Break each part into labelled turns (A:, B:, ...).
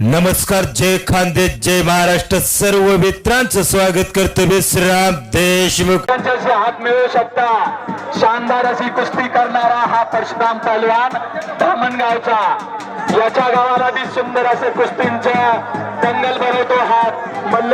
A: नमस्कार जय खांदे जय महाराष्ट्र. सर्व मित्रांचं स्वागत करतो विश्राम देशमुख.
B: त्यांच्याशी हात मिळवू शकता. शानदार अशी कुस्ती करणारा हा परशुराम पहलवान धामणगावचा. याच्या गावाला बी सुंदर असे कुस्तींचं दंगल भरवतो हा मल्ल.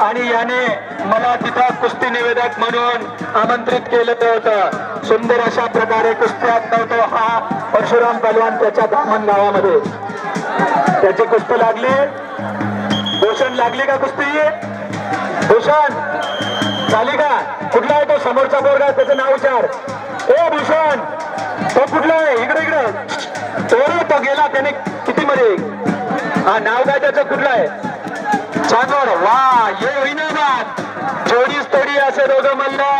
B: आणि याने मला तिथं कुस्ती निवेदक म्हणून आमंत्रित केलं होतं. सुंदर अशा प्रकारे कुस्त्यात नव्हतो हा परशुराम पहलवान त्याच्या धामण गावामध्ये त्याची कुस्ती लागली. भूषण लागली का कुस्ती? भूषण झाली का? कुठला आहे तो समोरचा बोरगा त्याचं नाव विचार. ए भूषण तो कुठला आहे? इकडे इकडे. तो तो गेला त्याने किती मध्ये? हा नाव काय त्याचं? कुठलं आहे? चांदोड वा ये होईना बात जोडीच तोडी असे दोघं म्हणला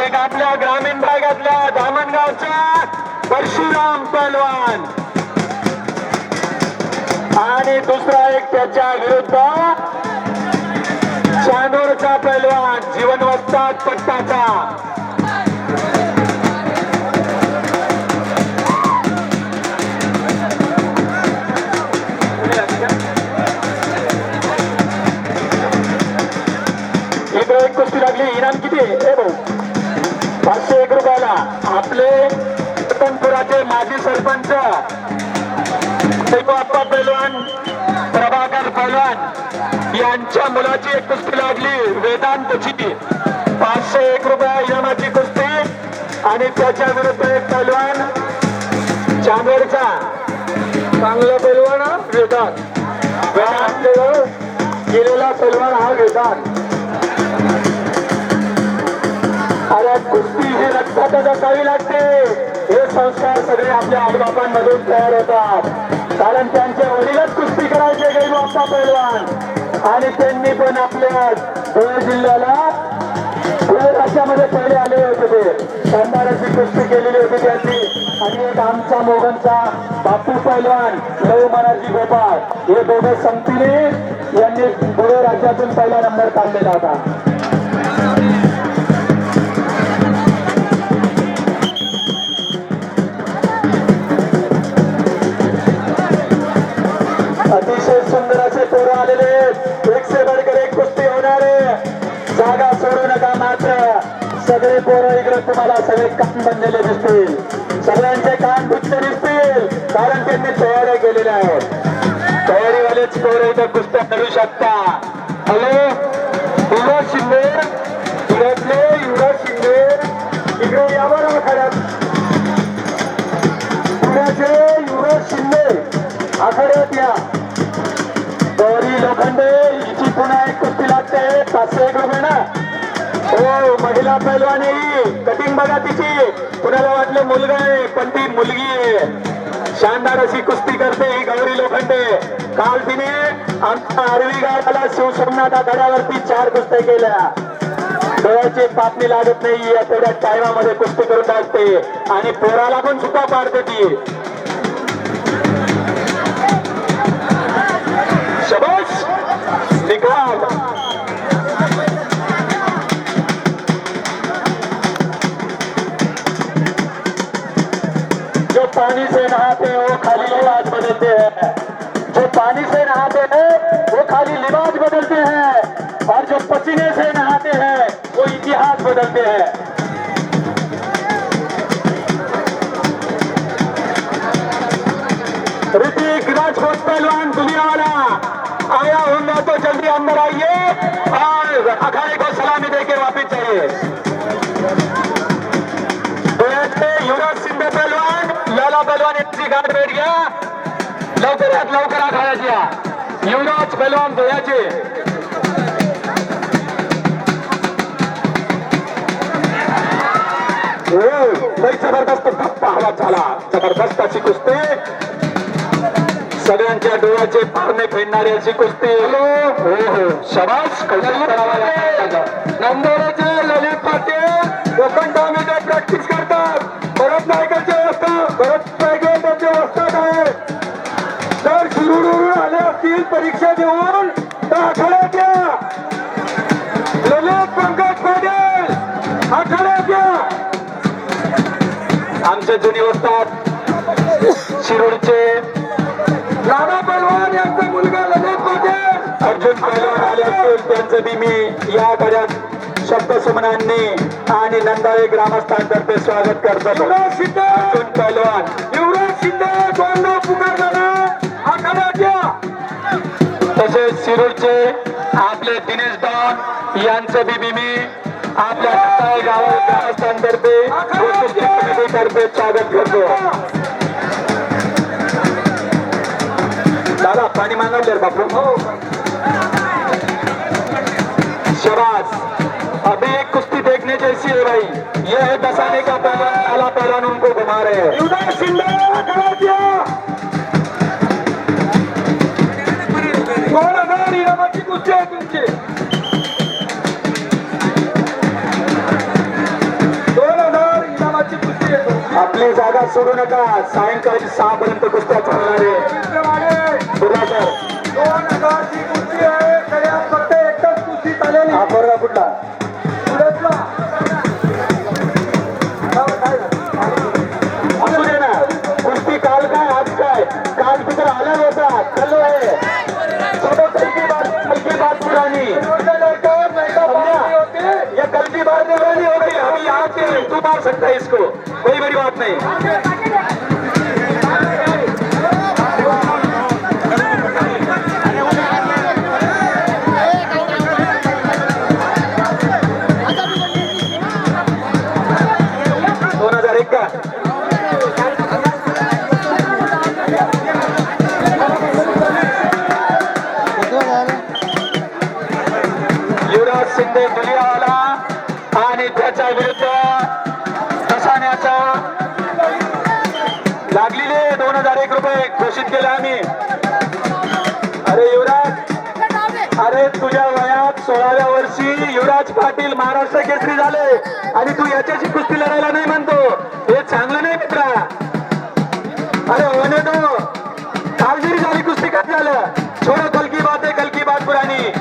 B: एक आपल्या ग्रामीण भागातल्या दामणगावचा परशुराम पहलवान. आणि दुसरा एक त्याच्या विरुद्ध. चांदोरचा पैलवान जीवन पट्टाचा. इकडे एक कुस्ती लागली इनाम किती? आहे ए भाऊ. पाचशे एक रुपयाला. आपले रतनपुराचे माजी सरपंच आप्पा पैलवान प्रभाकर पैलवान. यांच्या मुलाची एक कुस्ती लागली वेदांतची पाचशे एक रुपया इनामाची कुस्ती आणि त्याच्या विरुद्ध एक पैलवान. चांदोडचा चांगला पैलवान हा वेदांत. वेदांत केलेला पैलवान हा वेदांत. अरे कुस्ती ही रक्ताचा जसावी लागते. हे संस्कार सगळे आपल्या आईबापांमधून तयार होतात. कारण त्यांच्या वडीलच कुस्ती करायचे गैरबाप्पा पैलवान आणि त्यांनी पण आपल्या धुळे जिल्ह्याला धुळे राज्यामध्ये पहिले आले होते ते. शानदाराची कुस्ती केलेली होती त्यांनी. आणि एक आमचा मोगनचा बापू पैलवान लव मनाजी गोपाळ हे दोघे संपतीने यांनी धुळे राज्यातून पहिला नंबर काढलेला होता. पोरं आलेले एकशे बडकर एक कुस्ती होणार. आहे जागा सोडू नका मात्र. सगळे पोरं इकडे तुम्हाला सगळे कान बनलेले दिसतील. सगळ्यांचे कान बुच्चे दिसतील कारण त्यांनी तयाऱ्या केलेल्या आहेत तयारीवालेच पोरं इथं कुस्त्या करू शकता. हॅलो? युवराज शिंदे? सुरतले युवराज शिंदे? इकडे यावर आखाड्यात पुण्याचे युवराज शिंदे. आखाड्यात या. गौरी लोखंडे हिची पुन्हा एक कुस्ती लागते. पाचशे एक रुपये ना हो महिला पैलवानी कटिंग बघा तिची. कुणाला वाटलं मुलगा आहे पण ती मुलगी आहे. शानदार अशी कुस्ती करते ही गौरी लोखंडे. काल तिने आमच्या आरवी गावाला शिवसोमनाथ आघाड्यावरती चार कुस्त्या केल्या. डोळ्याची पापणी लागत नाही या तेवढ्या टायमामध्ये कुस्ती करून टाकते. आणि पोराला पण सुद्धा पाडते ती. ऋतिक राजपूत पहलवान दुनिया वाला आया मैं तो जल्दी अंदर आइए और अखाड़े को सलामी देके वापिस जाइए युवराज शिंदे पहलवान लाला पहलवान यांची गाठ भेट घ्या लवकरात लवकर आखाड्यात या युवराज पहलवान डोळ्याचे हो, जबरदस्त गप्पा हवा झाला जबरदस्त अशी कुस्ती। सगळ्यांच्या डोळ्याचे पारणे फेडणारी अशी कुस्ती. हॅलो. हो हो. शबास. नंदोराचे ललित पाटील लोखंडामध्ये प्रॅक्टिस करतात. परत नायकाचे असतं परत नायक त्यांचे वस्तात आहे जर शिरूर आले असतील परीक्षा देऊन तर या ललित पंकज पटेल आखाड्यात या आमचे जुनी वस्तात शिरूरचे यांचं बी मी या गड्यात शब्दसुमनांनी आणि नंदाळे ग्रामस्थांतर्फे स्वागत करतो. अर्जुन पैलवान. युवराज शिंदे दोनदा पुकार झाला. तसेच शिरूरचे आपले दिनेश डॉन यांचं बी मी आपल्या नंदाळे गाव ग्रामस्थांतर्फे कमिटीतर्फे स्वागत करतो. दादा पाणी मागवले बापू. शबाज अभी एक कुश्ती देखने जैसी है भाई ये है दसाने का पहलवान काला पहलवान उनको घुमा रहे हैं। कुस्ती आहे तुमची। आपली जागा सोडू नका सायंकाळी सहा पर्यंत दोन हजार एक रुपये घोषित केले आम्ही. अरे युवराज अरे तुझ्या वयात सोळाव्या वर्षी युवराज पाटील महाराष्ट्र केसरी झाले आणि तू याच्याशी कुस्ती लढायला नाही म्हणतो. हे चांगलं नाही मित्रा. अरे होने दो काल झाली कुस्ती काय झालं? छोड़ो कल की बात है कल की बात पुरानी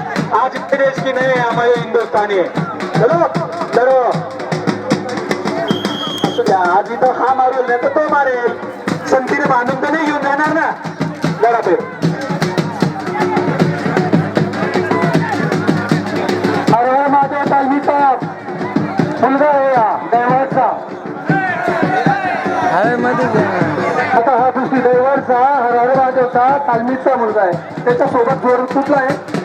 B: आज देश की नहीं है हमारे हिंदुस्तानी चलो. चलो आज इथं हा मारू नाही तर तो मारेल. महादेव तालमीचा मुलगा आहे या दैवाचा आता हा कुस्ती दैवाचा हर हर महादेवचा तालमीचा मुलगा आहे. त्याच्यासोबत जोड कुठला आहे.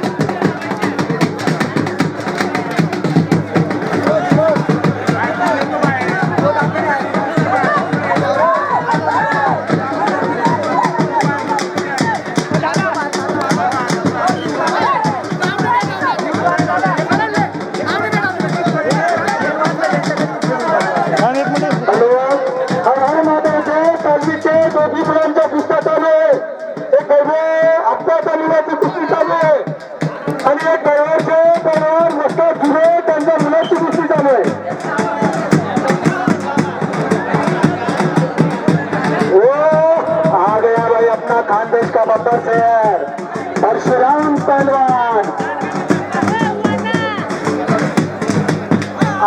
B: खानदेश परशुराम पहलवान.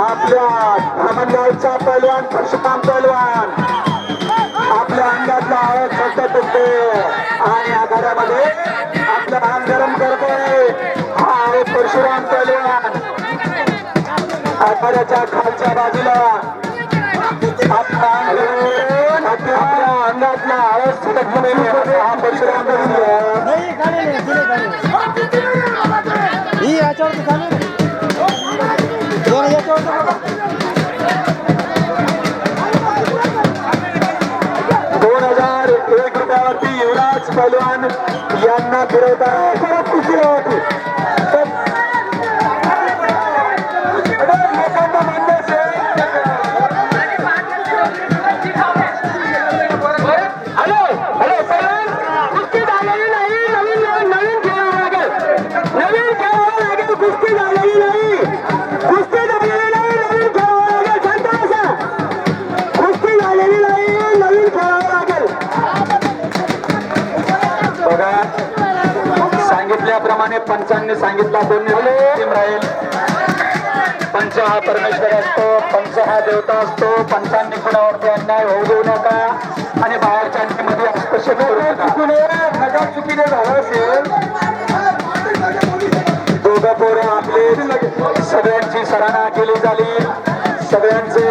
B: आपल्या धामणगावचा पहलवान परशुराम पहलवान. आपल्या अंगातला आवाज फक्त तुटते आणि आघाड्यामध्ये आपलं भान गरम करतोय. हा आहे परशुराम पैलवान आघाड्याच्या खालच्या बाजूला. ही
C: याच्यावर दोन
B: हजार एक रुपयावरती युवराज पहलवान यांना फिरवतात. पंचांनी सांगितला दोन टीम राहील. पंच हा परमेश्वर असतो पंच हा देवता असतो. पंचांनी कुणावरती अन्याय होऊ देऊ नका. आणि बाहेरच्या मध्ये हस्तक्षेप करू नका. चुकीने झालं असेल दोघं पोरं आपले विचारणा केली झाली. सगळ्यांचे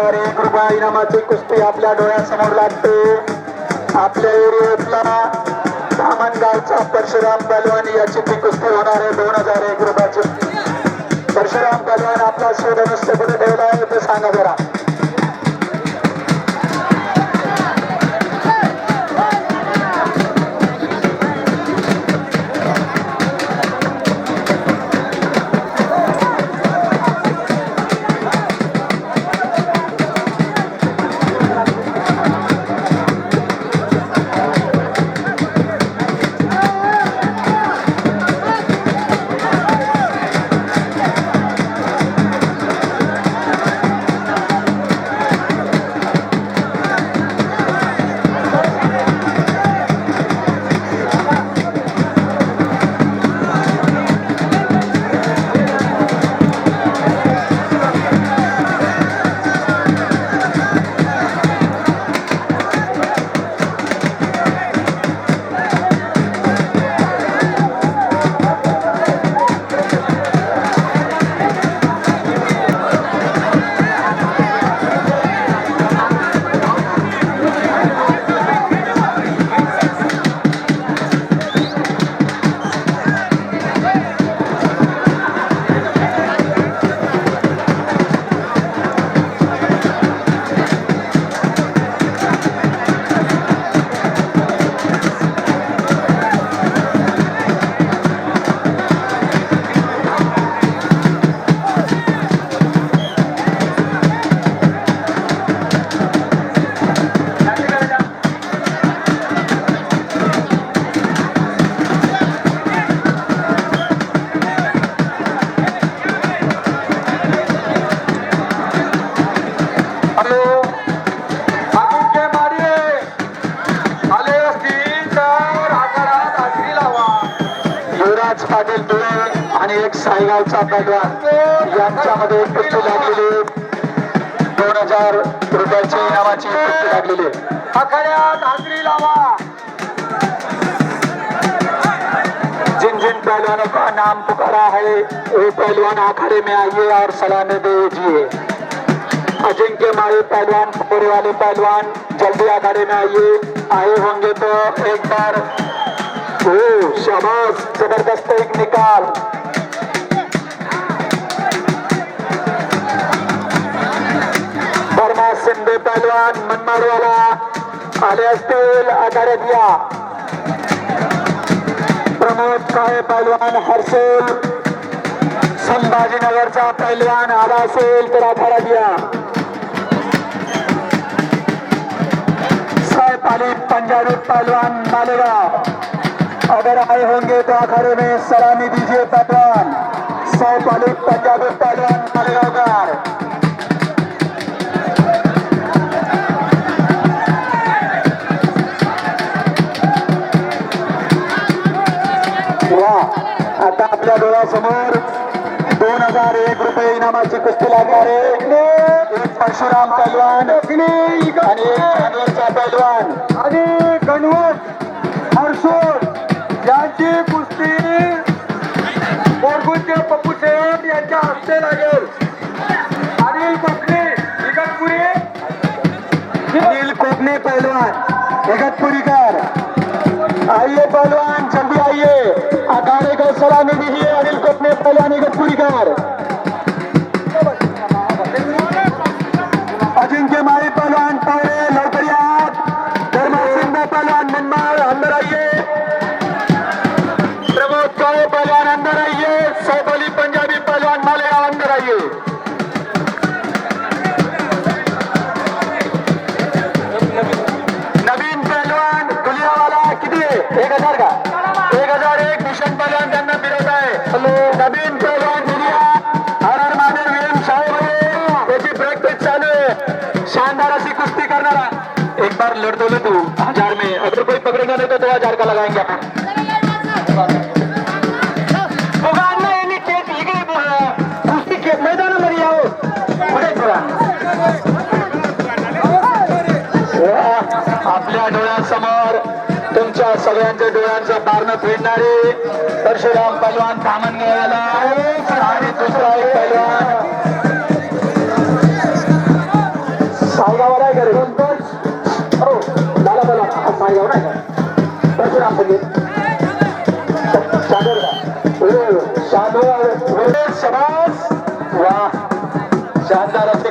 B: हजार एक रुपया इनामाची कुस्ती आपल्या डोळ्यासमोर लागते. आपल्या एरियातला धामणगावचा परशुराम पहलवान याची ती कुस्ती होणार आहे. दोन हजार एक रुपयाची. परशुराम पहलवान आपला शोधनुष्य कुठे ठेवला आहे ते सांगा जरा. साईगावचा यांच्यामध्ये पुट्टी लागलेली दोन हजार रुपयाची इनामाची पुट्टी लागलेली आखाड्यात हाजरी लावा. जिन जिन पहलवानों का नाम पुकारा है वो पहलवान अखाड़े में आइए और सलामी दीजिए अजिंक्य माई पहलवान पूरे वाले पहलवान जल्दी अखाड़े में आइए। आए होंगे तो एक बार। ओ शाबाश जबरदस्त एक निकाल। शिंदे पहलवान मनमाडवाला आले असतील आघाड्यात या. प्रमोद काळे पहलवान हर्षेल. संभाजीनगरचा पहलवान आला असेल तर आघाड्यात या. साहेब अली पंजाबी पहलवान मालेगाव. अगर आए होंगे तो अखाड़े में सलामी दीजिए पहलवान. साहेब अली पंजाबी पहलवान मालेगांवकर. वा आता आपल्या डोळ्यासमोर दोन हजार एक रुपये इनामाची कुस्ती लागणार आहे. एक परशुराम पहलवान आणि एक जानवरचा पहलवान. आणि गणवत हर्षोद यांची कुस्ती मोरगुंचे पप्पू शेठ यांच्या हस्ते लागेल. अनिल कोकणे इगतपुरी. अनिल कोकणे पहलवान इगतपुरीकर. आइए पहलवान जल्दी आइए सभा में सलामी दीजिए अनिल कोपने पूरी इगतपुरीकर अजिंक्य माई पहलवान पवरे लवकर या धर्मा सिंह पहलवान मनमाड अंदर आइए प्रमोद काळे पहलवान अंदर आइए सैफ अली पंजाबी पहलवान मालेगांव अंदर आइए नवीन पहलवान दुलियावाला किती? आहे एक हजार का? जोड़ तू हजार में। अगर कोई पकड़ेगा नहीं तो दो हजार का लगाएंगे अपन। दोघांना यांनी यावं पुढे थोडा। आपल्या डोळ्यासमोर तुमच्या सगळ्यांच्या डोळ्यांचं पारणं फेडणारे परशुराम पहलवान धामणगावाला आणि दुसरा एक पहलवान. सायगावर आहे शानदार